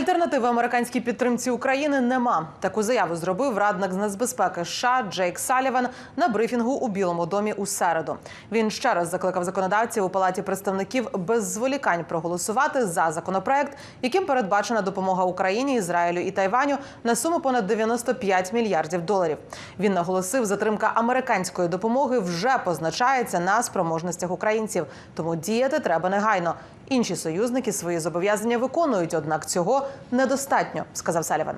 Альтернативи американській підтримці України нема. Таку заяву зробив радник з нацбезпеки США Джейк Саліван на брифінгу у Білому домі у середу. Він ще раз закликав законодавців у палаті представників без зволікань проголосувати за законопроект, яким передбачена допомога Україні, Ізраїлю і Тайваню на суму понад 95 мільярдів доларів. Він наголосив, затримка американської допомоги вже позначається на спроможностях українців, тому діяти треба негайно. Інші союзники свої зобов'язання виконують, однак цього недостатньо, сказав Саліван.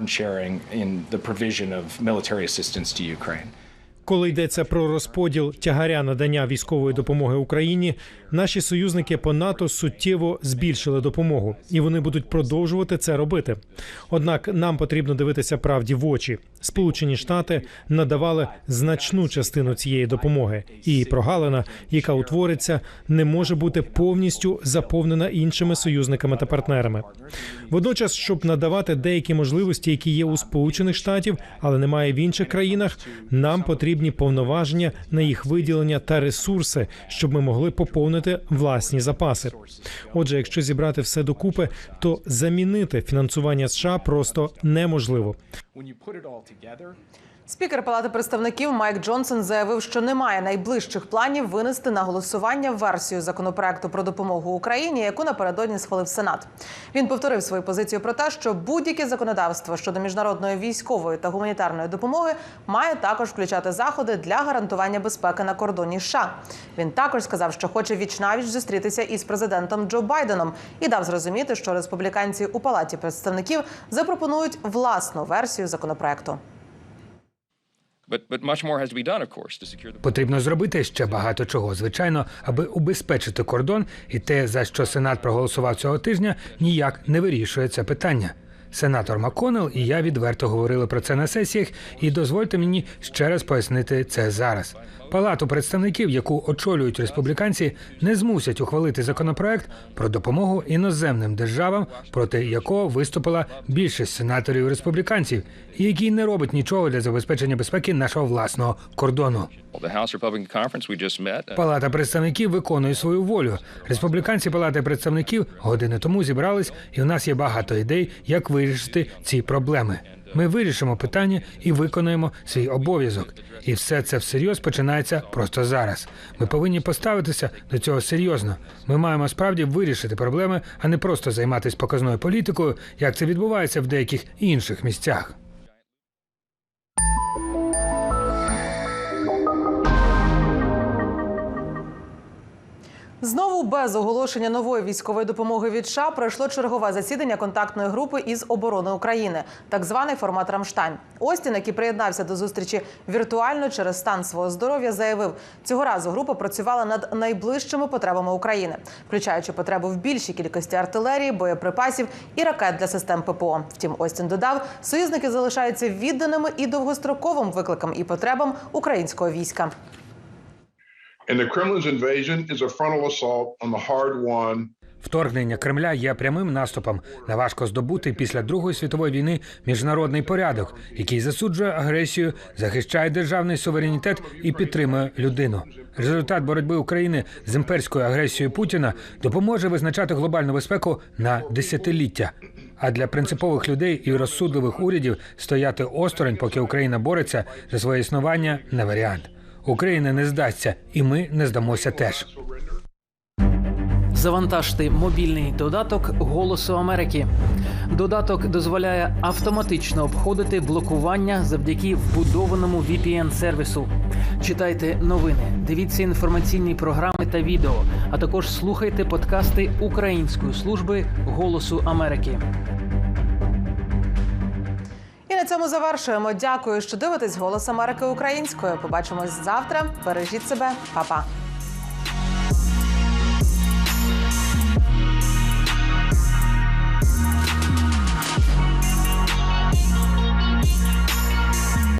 sharing in the provision of military assistance to Ukraine. Коли йдеться про розподіл тягаря надання військової допомоги Україні, наші союзники по НАТО суттєво збільшили допомогу, і вони будуть продовжувати це робити. Однак нам потрібно дивитися правді в очі. Сполучені Штати надавали значну частину цієї допомоги, і прогалина, яка утвориться, не може бути повністю заповнена іншими союзниками та партнерами. Водночас, щоб надавати деякі можливості, які є у Сполучених Штатів, але немає в інших країнах, нам потрібні повноваження на їх виділення та ресурси, щоб ми могли поповнити власні запаси. Отже, якщо зібрати все докупи, то замінити фінансування США просто неможливо. Спікер Палати представників Майк Джонсон заявив, що немає найближчих планів винести на голосування версію законопроекту про допомогу Україні, яку напередодні схвалив Сенат. Він повторив свою позицію про те, що будь-яке законодавство щодо міжнародної військової та гуманітарної допомоги має також включати заходи для гарантування безпеки на кордоні США. Він також сказав, що хоче вічнавіч зустрітися із президентом Джо Байденом і дав зрозуміти, що республіканці у палаті представників запропонують власну версію законопроекту. Потрібно зробити ще багато чого, звичайно, аби убезпечити кордон, і те, за що Сенат проголосував цього тижня, ніяк не вирішує це питання. Сенатор МакКоннелл і я відверто говорили про це на сесіях, і дозвольте мені ще раз пояснити це зараз. Палату представників, яку очолюють республіканці, не змусять ухвалити законопроект про допомогу іноземним державам, проти якого виступила більшість сенаторів республіканців, і який не робить нічого для забезпечення безпеки нашого власного кордону. Uh, Палата представників виконує свою волю. Республіканці Палати представників години тому зібрались, і у нас є багато ідей, як вирішити ці проблеми. Ми вирішимо питання і виконуємо свій обов'язок. І все це всерйоз починається просто зараз. Ми повинні поставитися до цього серйозно. Ми маємо справді вирішити проблеми, а не просто займатися показною політикою, як це відбувається в деяких інших місцях. Знову без оголошення нової військової допомоги від США пройшло чергове засідання контактної групи із оборони України, так званий формат Рамштайн. Остін, який приєднався до зустрічі віртуально через стан свого здоров'я, заявив, цього разу група працювала над найближчими потребами України, включаючи потребу в більшій кількості артилерії, боєприпасів і ракет для систем ППО. Втім, Остін додав, союзники залишаються відданими і довгостроковим викликам і потребам українського війська. And the Kremlin's invasion is a frontal assault on the hard-won Вторгнення Кремля є прямим наступом на важко здобутий після Другої світової війни міжнародний порядок, який засуджує агресію, захищає державний суверенітет і підтримує людину. Результат боротьби України з імперською агресією Путіна допоможе визначати глобальну безпеку на десятиліття. А для принципових людей і розсудливих урядів стояти осторонь, поки Україна бореться за своє існування, не варіант. Україна не здасться, і ми не здамося теж. Завантажте мобільний додаток Голосу Америки. Додаток дозволяє автоматично обходити блокування завдяки вбудованому VPN-сервісу. Читайте новини, дивіться інформаційні програми та відео, а також слухайте подкасти Української служби голосу Америки. На цьому завершуємо. Дякую, що дивитесь голос Америки українською. Побачимось завтра. Бережіть себе, Па-па.